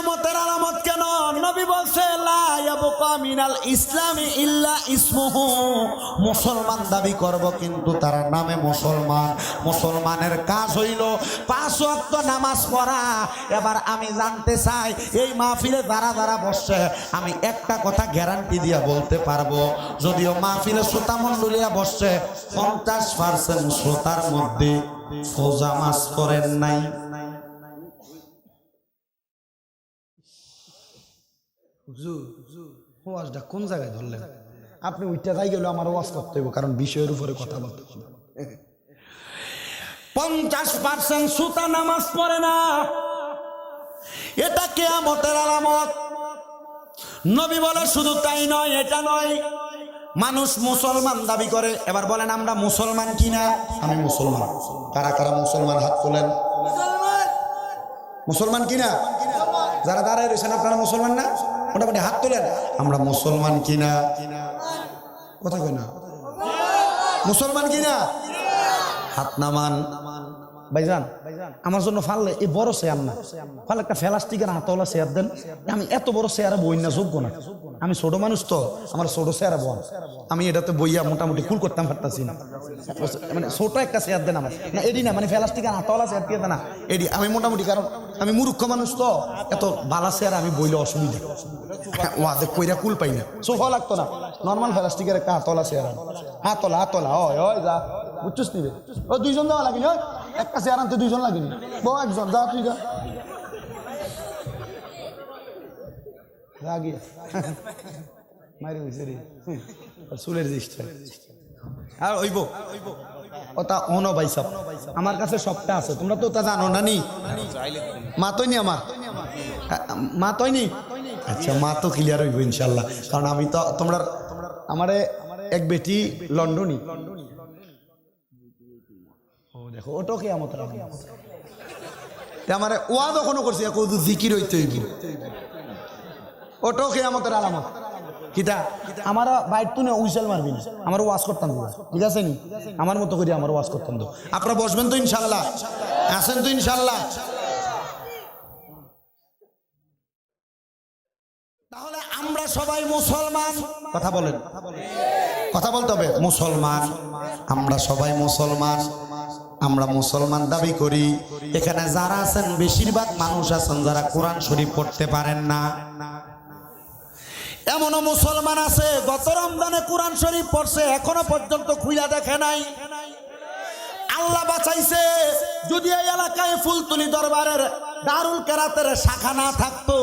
কেয়ামতের আলামত কেন? নবী বলছে মিনাল ইসলামি ইল্লা ইসমুহু। মুসলমান দাবি করব, কিন্তু তার নামে মুসলমান। মুসলমানের কাজ হইল পাঁচ ওয়াক্ত নামাজ পড়া। এবার আমি জানতে চাই, এই মাহফিলে যারা যারা বসছে, আমি একটা কথা গ্যারান্টি দিয়া বলতে পারব। যদিও মাহফিলে শ্রোতা মণ্ডলিয়া বসছে, পঞ্চাশ পার্সেন্ট শ্রোতার মধ্যে ফোজা মাস করেন নাই। হুজুর ওয়াজটা কোন জায়গায় ধরলেন? আপনি ওইটা যাই গেলে আমার ওয়াজ করতে হবে কারণ বিষয়ের উপরে কথা বলতে হবে পঞ্চাশ পার্সেন্ট সুতা নামাজ পড়ে না। এটা কেয়ামতের আলামত। নবী বলে শুধু তাই নয় এটা নয়। মানুষ মুসলমান দাবি করে এবার বলেন আমরা মুসলমান কিনা? আমি মুসলমান। কারা কারা মুসলমান হাত তোলেন? মুসলমান কিনা? যারা দাঁড়ায় রয়েছেন আপনারা মুসলমান না? মোটামুটি হাত তোলেন? আমরা মুসলমান কিনা? কথা কই না? মুসলমান কিনা? হাত নামান। ভাইজান, আমার জন্য ফাললে এই বড় চেয়ার না। ফালে একটা ফেলাস্টিকের হাতওয়ালা চেয়ার দেন। আমি এত বড় চেয়ারে বই না, যোগ্য না। আমি ছোট মানুষ তো, আমার ছোট চেয়ারে বন আমি এটাতে বইয়া মোটামুটি কুল করতাম পারতাছি না মানে ছোট একটা চেয়ার দেন আমার। না, এডি না মানে ফেলাস্টিকের হাতওয়ালা চেয়ার দিয়ে না। এডি, আমি মোটামুটি, কারণ আমি মূর্খ মানুষ তো, এত বালা চেয়ার আমি বইলে অসুবিধা। ওয়াদে কইরা কুল পাই না। সোফা লাগতো না। নর্মাল ফেলাস্টিকের একটা হাতওয়ালা চেয়ার হাতলা হাতলা, হয় হয়, যা। বুঝছিস নিবে ও, দুইজন যাওয়া লাগেনি ওই একটা চেয়ার আনতে দুইজন লাগেনি। বউ একজন যা তুই যা। যা মারি হয়েছে রে। চুলের জিনিসটা। আর ওইব ওটা অন বাইসাব। আমার কাছে সবটা আছে। তোমরা তো তা জানো না নি মা তৈনি আমার। মা তৈনি আচ্ছা মা তো ক্লিয়ার হইব ইনশাল্লাহ। কারণ আমি তো তোমরা আমারে এক বেটি লন্ডনই ও দেখো ওটাও কে আমার আমার ওয়া যখনও করছি? এক জিকির হইতে হইব। ওটাও কে আমাদের আলামত। কিতা? আমার বাইর তুনে উইসেল মারবি না। আমার ওয়াজ করতাম ঠিক আছে নি? আমার মতো করে আমার ওয়াজ করতাম তো। আপনারা বসবেন তো ইনশাল্লাহ আসেন তো ইনশাল্লাহ তাহলে আমরা সবাই মুসলমান। কথা বলেন। কথা বলতে হবে। মুসলমান। আমরা সবাই মুসলমান। আমরা মুসলমান দাবি করি। এখানে যারা আছেন, বেশিরভাগ মানুষ আছেন যারা কোরআন শরীফ পড়তে পারেন না। এমনও মুসলমান আছে, গত রমজানে কোরআন শরীফ পড়ছে, এখনও পর্যন্ত খুইলা দেখে নাই। আল্লাহ বাঁচাইছে। যদি এই এলাকায় ফুলতুলি দরবারের দারুল কেরাতের শাখা না থাকতো,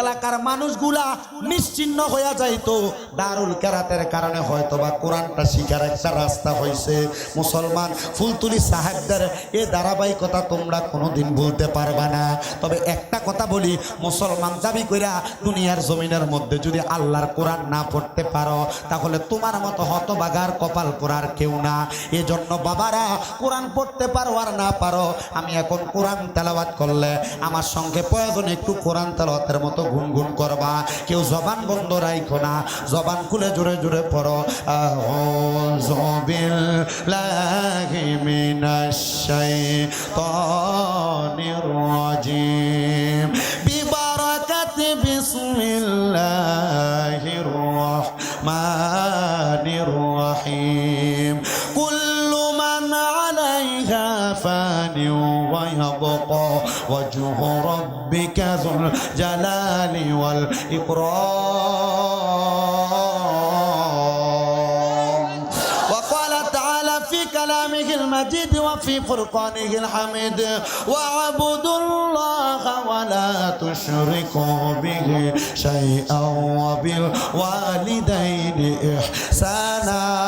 এলাকার মানুষগুলা নিশ্চিন্ন হইয়া যাইতো। দারুল কেরাতের কারণে হয়তো বা কোরআনটা শিখার একটা রাস্তা হয়েছে মুসলমান ফুলতুলি সাহেবদের এ ধারাবাহিকতা তোমরা কোনোদিন ভুলতে পারবা না। তবে একটা কথা বলি, মুসলমান দাবি কইরা দুনিয়ার জমিনের মধ্যে যদি আল্লাহর কোরআন না পড়তে পারো, তাহলে তোমার মতো হতবাগার কপাল পড়ার কেউ না। এজন্য বাবারা, কোরআন পড়তে পারো আর না পারো, আমি এখন কোরআন তেলাওয়াত করলে আমার সঙ্গে প্রয়োজন একটু কোরআন তালতের মতো গুনগুন করবা। কেউ জবান বন্ধ রাইখো না। জবান খুলে জোরে জোরে পড়ো। জবিল শাইতানির وجه ربك ذو الجلال والإكرام. وقال تعالى في كلامه المجيد وفي فرقانه الحميد واعبدوا الله ولا تشركوا به شيئا وبالوالدين إحسانا.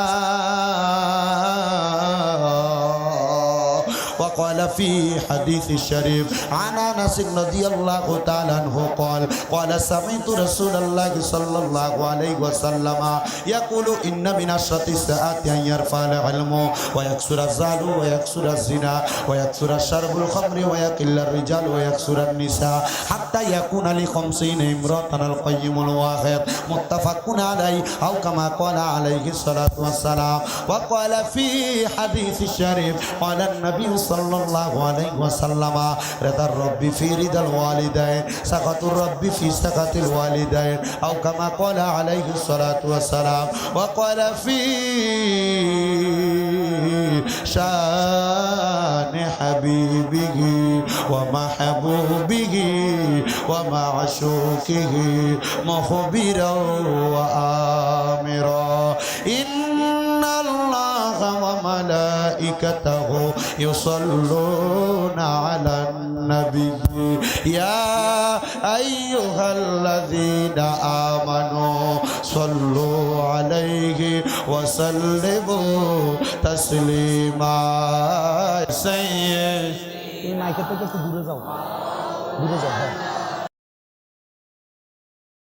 في حديث الشريف. عن أنس رضي الله تعالى عنه قال قال سمعت رسول الله صلى الله عليه وسلم يقول إن من أشرة الساعة أن يرفع العلم ويكسر الزال ويكسر الزنا ويكسر شرب الخمر ويقل الرجال ويكسر النساء حتى يكون لخمسين امرأة القيم الواحد متفق عليه أو كما قال عليه الصلاة والسلام وقال في حديث الشريف قال النبي صلى الله عليه وسلم رضا الرب في رضا الوالدين سخط الرب في سخط الوالدين أو كما قال عليه الصلاة والسلام وقال في شأن حبيبه ومحبوبه ومعشوقه مخبرا وآمرا. إن الله وملائكته يصلون على নবী ইয়া আইয়ুহাল্লাযীনা আমানু সাল্লু আলাইহি ওয়া সাল্লিমু তাসলিমা। সাইয়্যিদ। থেকে একটু দূরে যাও। দূরে যাও হ্যাঁ।